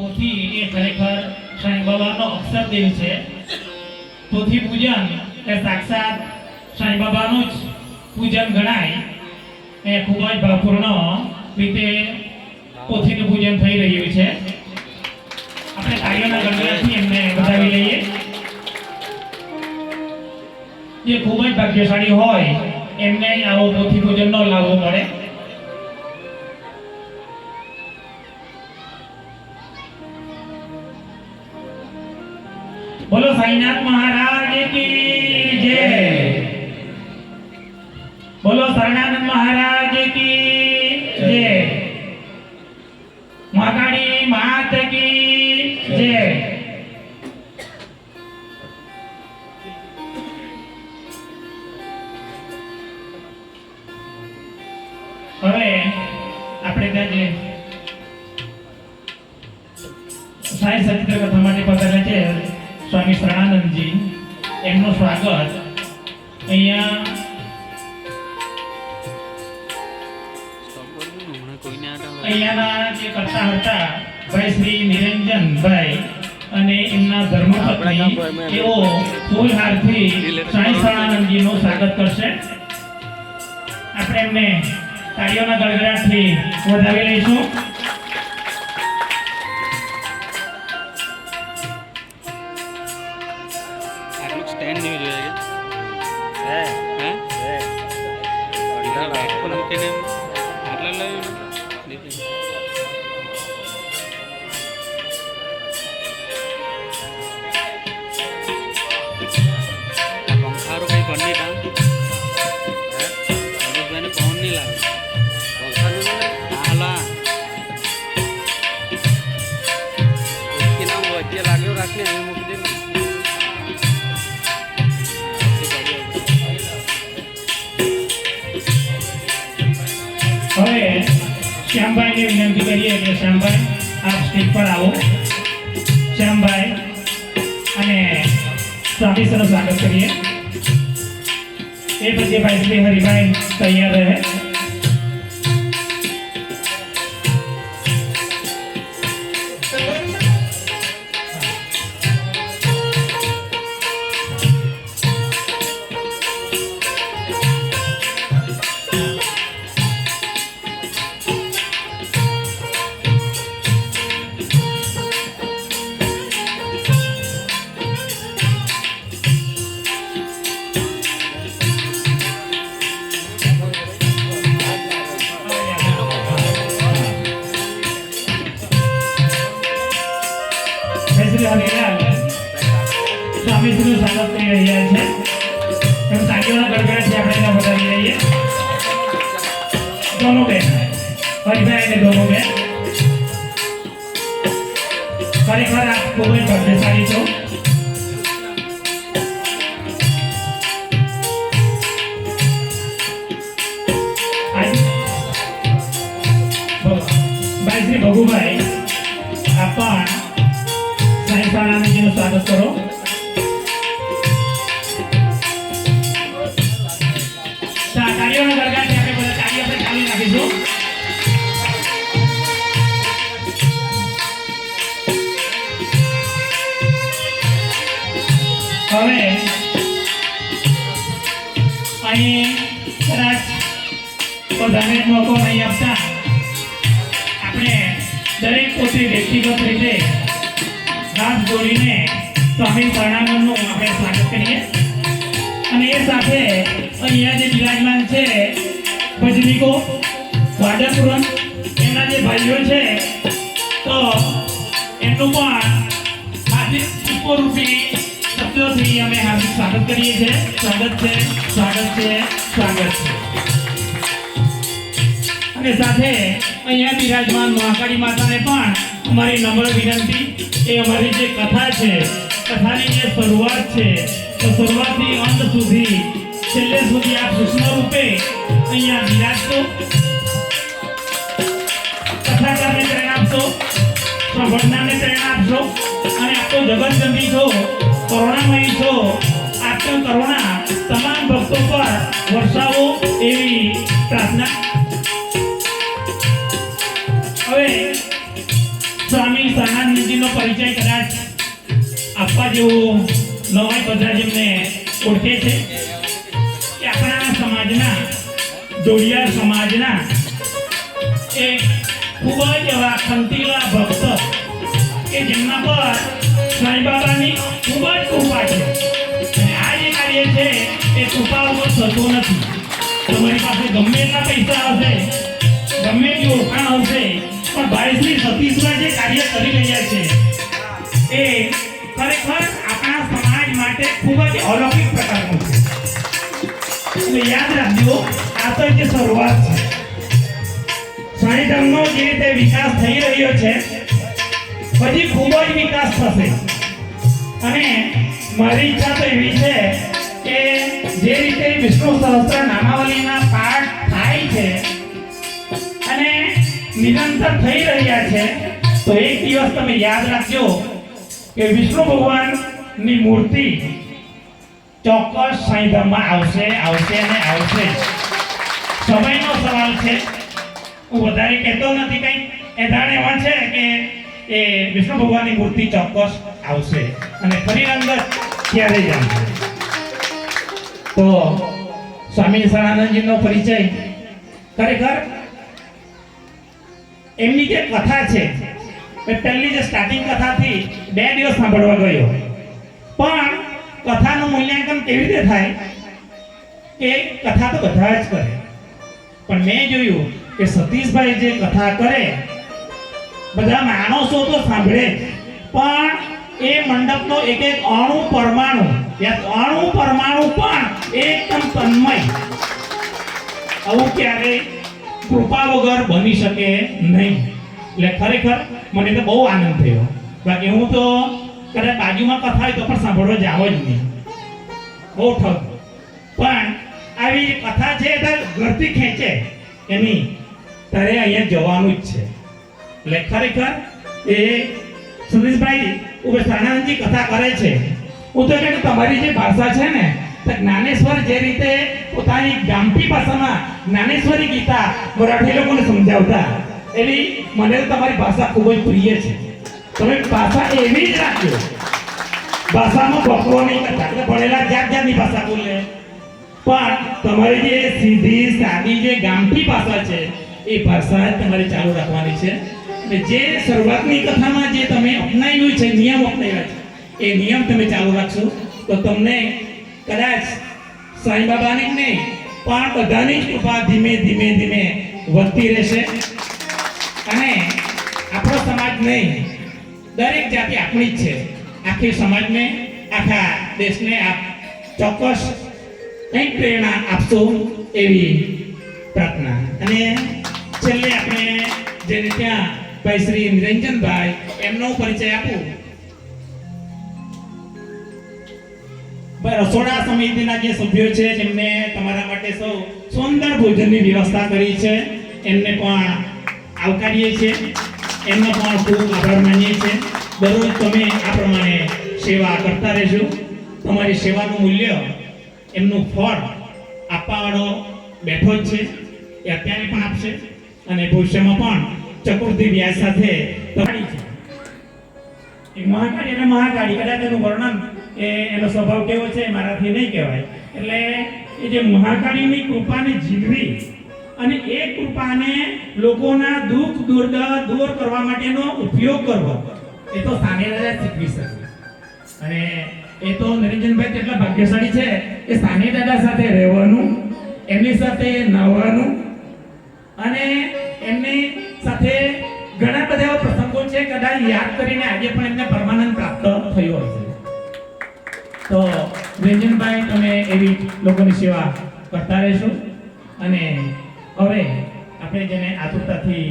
પોથી એ ખરેખર સાંઈ બાબાનો અક્ષર દેવ છે પોથી પૂજન એ સાક્ષાત સાંઈ બાબાનું જ પૂજન ગણાય એ ખૂબ જ ભાવપૂર્ણ રીતે પોથીનું પૂજન થઈ રહ્યું છે આપણે તાળીઓના ગણગણાટથી એમને વધાવી લઈએ જે ખૂબ જ ભાગ્યશાળી હોય એમને આવો પોથી પૂજનનો લાભો મળે બોલો સાઈનાથ મહારાજ કી જય. બોલો શરણાનંદ મહારાજ કી જય. મહાકાળી માત કી જય. હવે આપણે ત્યાં જે સાઈ સચિત્ર કથા માટે પધાર્યા છે સ્વામી શરણાનંદજી એમનું સ્વાગત. અહીંયા અહીંયાના જે કરતા હતા ભાઈ શ્રી નિરંજનભાઈ અને એમના ધર્મપત્ની તેઓ ફૂલહારથી સ્વામી શરણાનંદજીનું સ્વાગત કરશે. આપણે એમને તાળીઓના ગળગડાટથી વધાવી લઈશું. હે હે શ્યામભાઈને વિનંતી કરીએ કે શ્યામભાઈ, આપ સ્ટેજ પર આવો. શ્યામભાઈ અને સ્વામી સ્વાગત કરીએ. એ પછી ભાઈ શ્રી હરિભાઈ તૈયાર રહે. ખરેખર આપ ખૂબ જ ભાગ્યશાળી છો અને એ સાથે અહીંયા જે બિરાજમાન છે ભજનીકો વાદકપુરમ એમના જે ભાઈઓ છે, તો એમનું પણ આજે પુષ્પરૂપી શબ્દોથી અમે હાર્દિક સ્વાગત કરીએ છીએ. સ્વાગત છે સ્વાગત છે સ્વાગત છે. અને સાથે અહીંયા બિરાજમાન મહાકાળી માતાને પણ અમારી નમ્ર વિનંતી એ અમારી જે કથા છે, કથાની જે શરૂઆત છે, તો શરૂઆતથી અંત સુધી, છેલ્લે સુધી આ કૃષ્ણ રૂપે અહીંયા બિરાજતો કથાકારને પ્રેરણા આપશો પ્રભણનાને પ્રેરણા આપશો, અને આપ તો ગંભીર છો. કરુણામયી છો આપનું કરુણા તમામ ભક્તો પર વરસાવો એવી પ્રાર્થના. હવે સ્વામી સનાનંદ પરિચય કદાચ આપવા જેવું નવાઈ બધા જેમને ઓળખે છે કે આપણા સમાજના, જોડિયાર સમાજના એક ખૂબ જ એવા ખંતીલા ભક્ત કે જેમના પર સાંઈ બાબાની ખૂબ જ કૃપા છે. અને આ જે કાર્ય છે, એ કૃપા ઉપર થતું નથી. તમારી પાસે ગમે એટલા પૈસા હશે ગમે એટલી ઓળખાણ હશે પણ ભાઈ શ્રી સતીશભાઈ જે કાર્ય કરી રહ્યા છે, એ ખરેખર આપણા સમાજ માટે ખૂબ જ અલૌકિક પ્રકારનું છે. એટલે યાદ રાખજો, આ તો જે શરૂઆત છે. સાંઈ ધર્મનો જે રીતે વિકાસ થઈ રહ્યો છે, પછી ખૂબ જ વિકાસ થશે. અને મારી ઈચ્છા તો એવી છે કે જે રીતે વિષ્ણુ સહસ્ત્ર નામાવલીના પાઠ થાય છે અને નિરંતર થઈ રહ્યા છે, તો એક દિવસ તમે યાદ રાખજો કે વિષ્ણુ ભગવાનની મૂર્તિ ચોક્કસ સાંઈધામમાં આવશે આવશે અને આવશે. સમયનો સવાલ છે. હું વધારે કહેતો નથી કંઈ. એ જાણે એવા છે કે એ વિષ્ણુ ભગવાનની મૂર્તિ ચોક્કસ આવશે. અને ફરી અંદર ક્યારે જ તો સ્વામી સદાનંદજીનો પરિચય. ખરેખર એમની જે કથા છે, એ પહેલી જે સ્ટાર્ટિંગ કથાથી બે દિવસ સાંભળવા ગયો. પણ કથાનું મૂલ્યાંકન કેવી રીતે થાય? કે કથા તો બધા જ કરે. પણ મેં જોયું કે સતીશભાઈ જે કથા કરે, બધા માણસો તો સાંભળે પણ એ મંડપનો એક એક અણુ પરમાણુ અણુ પરમાણુ પણ એકદમ તન્મય. આવું ક્યારેય કૃપા વગર બની શકે નહીં. એટલે ખરેખર મને તો બહુ આનંદ થયો. બાકી હું તો કદાચ બાજુમાં કથા હોય તો પણ સાંભળવા જાવ જ નહીં. બહુ ઠગ. પણ આવી કથા છે ઘરથી ખેંચે. એની તારે અહીંયા જવાનું જ છે. એટલે ખરેખર એ સુરેશભાઈ ઉભે સાણાનંદજી કથા કરે છે. હું તો કહે તમારી જે ભાષા છે ને, તો જ્ઞાનેશ્વર જે રીતે પોતાની ગામઠી ભાષામાં જ્ઞાનેશ્વરી ગીતા મરાઠી લોકોને સમજાવતા એવી મને તો તમારી ભાષા ખૂબ જ પ્રિય છે. તમે ભાષા એવી જ રાખજો. ભાષામાં બકરો નહીં કરતા એટલે ભણેલા જાત જાતની ભાષા બોલે. પણ તમારી જે સીધી સાદી જે ગામઠી ભાષા છે, એ ભાષા તમારે ચાલુ રાખવાની છે. અને જે શરૂઆતની કથામાં જે તમે અપનાવ્યું છે, નિયમ અપનાવ્યા છે, એ નિયમ તમે ચાલુ રાખશો. તો તમને કદાચ સાંઈ બાબાની જ નહીં, પણ બધાની કૃપા ધીમે ધીમે ધીમે વધતી રહેશે. અને આપણો સમાજ નહીં, દરેક જાતિ આપણી જ છે. આખી સમાજને, આખા દેશને આપ ચોક્કસ કંઈક પ્રેરણા આપશો એવી પ્રાર્થના. અને છેલ્લે આપણે જેને ત્યાં ભાઈ શ્રી નિરંજનભાઈ એમનો પરિચય આપો. રસોડા સમિતિના જે સભ્યો છે, જેમને તમારા માટે સૌ સુંદર ભોજનની વ્યવસ્થા કરી છે, એમને પણ આવકારીએ છીએ. એમનો પણ ખૂબ આભાર માનીએ છીએ. દરરોજ તમે આ પ્રમાણે સેવા કરતા રહેજો. તમારી સેવાનું મૂલ્ય, એમનું ફળ આપવાવાળો બેઠો જ છે, એ અત્યારે પણ આપશે. અને ભવિષ્યમાં પણ ચતુર્થી વ્યાસ સાથે તમારી છે. એ મહાકાળી અને મહાકાળી, કદાચ એનું વર્ણન એ એનો સ્વભાવ કેવો છે મારાથી નહીં કહેવાય. એટલે એ જે મહાકાળીની કૃપાને જીવવી અને એ કૃપાને લોકોના દુઃખ દુર્દા દૂર કરવા માટેનો ઉપયોગ કરવો, એ તો દાદા શીખવી શકે. અને એ તો નરેન્દ્રભાઈ તેટલા ભાગ્યશાળી છે, એ સાને દાદા સાથે રહેવાનું, એમની સાથે નવાનું અને એમની સાથે ઘણા બધા એવા પ્રસંગો છે, કદાચ યાદ કરીને આજે પણ એમને પરમાનંદ પ્રાપ્ત થયો હશે. તો રેજનભાઈ, તમે એવી લોકોની સેવા કરતા રહેશો અને હવે આપણે જેને આતુરતાથી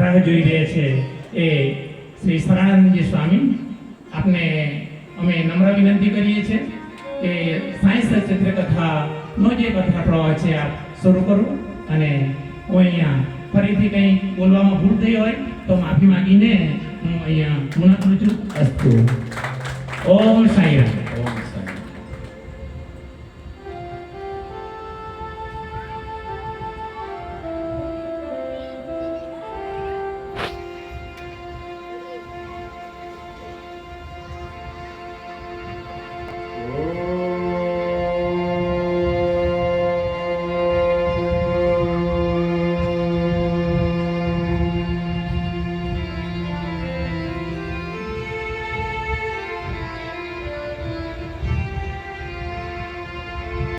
રાહ જોઈ રહ્યા છે એ શ્રી શરણાનંદજી સ્વામી. આપને અમે નમ્ર વિનંતી કરીએ છીએ કે સાયન્સ ચિત્રકથાનો જે કથા પ્રવાહ છે, આપ શરૂ કરો અને હું અહીંયા ફરીથી કંઈ બોલવામાં ભૂલ થઈ હોય તો માફી માંગીને હું અહીંયા પૂર્ણ કરું છું. અસ્તુ. ઓમ સાંઈરામ